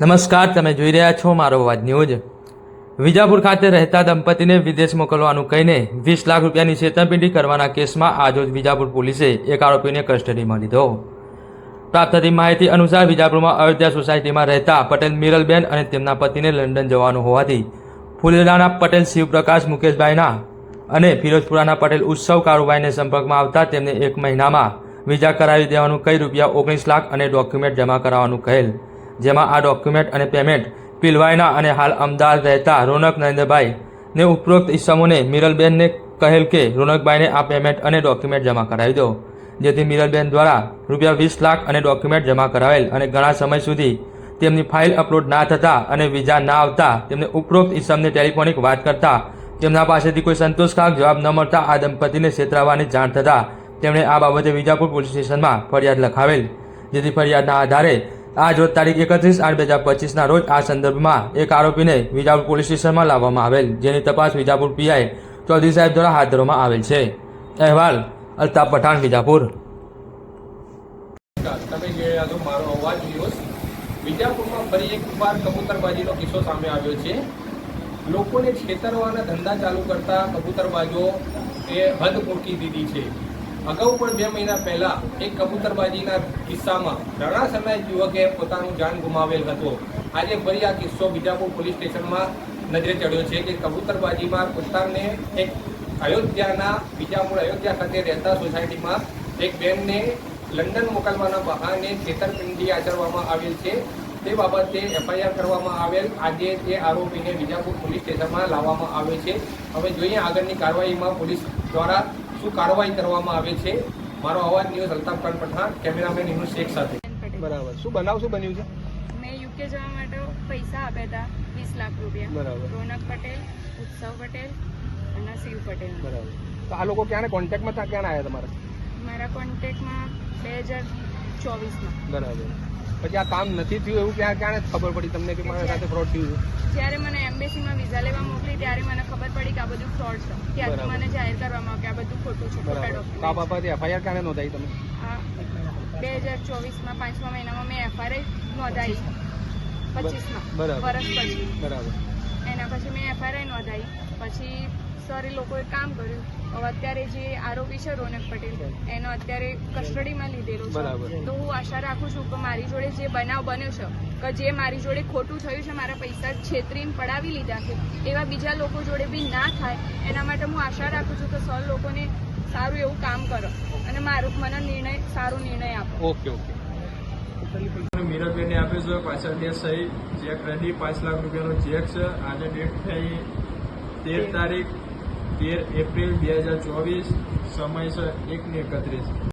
નમસ્કાર, તમે જોઈ રહ્યા છો મારો અવાજ ન્યૂઝ. વિજાપુર ખાતે રહેતા દંપતીને વિદેશ મોકલવાનું કહીને વીસ લાખ રૂપિયાની છેતરપિંડી કરવાના કેસમાં આજરોજ વિજાપુર પોલીસે એક આરોપીને કસ્ટડીમાં લીધો. પ્રાપ્ત થતી માહિતી અનુસાર વિજાપુરમાં અયોધ્યા સોસાયટીમાં રહેતા પટેલ મિરલબેન અને તેમના પતિને લંડન જવાનું હોવાથી ફુલેરાના પટેલ શિવપ્રકાશ મુકેશભાઈના અને ફિરોજપુરાના પટેલ ઉત્સવ કારુભાઈને સંપર્કમાં આવતા તેમને એક મહિનામાં વિઝા કરાવી દેવાનું કઈ રૂપિયા ઓગણીસ લાખ અને ડોક્યુમેન્ટ જમા કરાવવાનું કહેલ. જેમાં આ ડોક્યુમેન્ટ અને પેમેન્ટ પિલવાઈના અને હાલ અમદાવાદ રહેતા રોનક નરેન્દ્રભાઈ ને ઉપરોક્ત ઈસમોને મિરલબેનને કહેલ કે રોનકભાઈને આ પેમેન્ટ અને ડોક્યુમેન્ટ જમા કરાવી દો. જેથી મિરલબેન દ્વારા રૂપિયા વીસ લાખ અને ડોક્યુમેન્ટ જમા કરાવેલ અને ઘણા સમય સુધી તેમની ફાઇલ અપલોડ ના થતા અને વિઝા ના આવતા તેમને ઉપરોક્ત ઈસમને ટેલિફોનિક વાત કરતા તેમના પાસેથી કોઈ સંતોષકારક જવાબ ન મળતા આ દંપતીને છેતરાવાની જાણ થતાં તેમણે આ બાબતે વિજાપુર પોલીસ સ્ટેશનમાં ફરિયાદ લખાવેલ. જેથી ફરિયાદના આધારે આજ રોજ તારીખ એકત્રીસ આઠ બે હજાર પચીસના રોજ આ સંદર્ભમાં એક આરોપીને વિજાપુર પોલીસ સ્ટેશનમાં લાવવામાં આવેલ, જેની તપાસ વિજાપુર પીઆઈ ચૌધરી સાહેબ દ્વારા હાથ ધરવામાં આવેલ છે. અહેવાલ, અલ્તાફ પઠાણ, વિજાપુર. વિજાપુરમાં ફરી એક વાર કબૂતરબાજીનો કિસ્સો સામે આવ્યો છે. લોકોને છેતરવાના ધંધા ચાલુ કરતા કબૂતરબાજો એ હદ મૂકી દીધી છે. અગાઉ પણ બે મહિના પહેલા એક કબૂતરબાજીના કિસ્સામાં રણાસરના યુવકે પોતાનું જાન ગુમાવેલ હતો. આજે ફરી આ કિસ્સો બીજાપુર પોલીસ સ્ટેશનમાં નજરે ચડ્યો છે કે કબૂતરબાજીમાં પોતાને એક અયોધ્યાના બીજાપુર અયોધ્યા ખાતે રહેતા સોસાયટીમાં એક બેનને લંડન મોકલવાના બહાને છેતરપિંડી આચરવામાં આવેલ છે. તે બાબતે એફઆઈઆર કરવામાં આવેલ. આજે તે આરોપીને બીજાપુર પોલીસ સ્ટેશનમાં લાવવામાં આવે છે. હવે જોઈએ આગળની કાર્યવાહીમાં પોલીસ દ્વારા શું કાર્યવાહી કરવામાં આવે છે? મારો અવાજ ન્યૂઝ અલ્તાફ ખાન પઠાણ કેમેરામેન ઇનુસ શેખ સાથે. બરાબર. શું બનાવ શું બન્યું છે? મેં યુકે જવા માટે પૈસા આપ્યા હતા વીસ લાખ રૂપિયા. બરાબર. રોનક પટેલ ઉત્સવ પટેલ અને શિવ પટેલ. બરાબર. તો આ લોકો ક્યાં કોન્ટેક્ટમાં હતા ક્યાં આવ્યા તમારા? મારા કોન્ટેક્ટમાં બે હજાર ચોવીસમાં. બરાબર. પછી આ કામ નથી થયું એવું ક્યાં ક્યાં ખબર પડી તમને કે મારા સાથે ફ્રોડ થયું જ્યારે મને એમ્બેસીમાં વિઝા લેવા મોકલી ત્યારે મને ખબર પડી કે આ બધું ફ્રોડ છે. ત્યારથી મને જાહેર કરવામાં આવ્યું કે આ બધું છે. તો આ બાબતે એફઆઈઆર ક્યારે નોંધાઈ તમે? બે હજાર ચોવીસમાં પાંચમા મહિનામાં મેં એફઆઈઆર નોંધાઈ. પચીસમાં. વર્ષ પછી. બરાબર. એના પછી મેં એફઆઈઆર નોંધાઈ. પછી સરે લોકોએ કામ કર્યું. હવે અત્યારે જે આરોપી છે રોનક પટેલ એનો અત્યારે કસ્ટડીમાં લીધેલો છે. તો હું આશા રાખું છું કે મારી જોડે જે બનાવ બન્યો છે કે જે મારી જોડે ખોટું થયું છે મારા પૈસા છેતરીને પડાવી લીધા છે એવા બીજા લોકો જોડે બી ના થાય. એના માટે હું આશા રાખું છું કે સર લોકોને સારું એવું કામ કરો અને મારું મને નિર્ણય સારો નિર્ણય આપો. Okay okay. મીરાબેને આપ્યો છે પાછળ બે સહી ચેક રેડી પાંચ લાખ રૂપિયાનો ચેક છે આજે ડેટ થઈ તેર તારીખ તેર એપ્રિલ બે હજાર ચોવીસ સમય છે એક ને એકત્રીસ.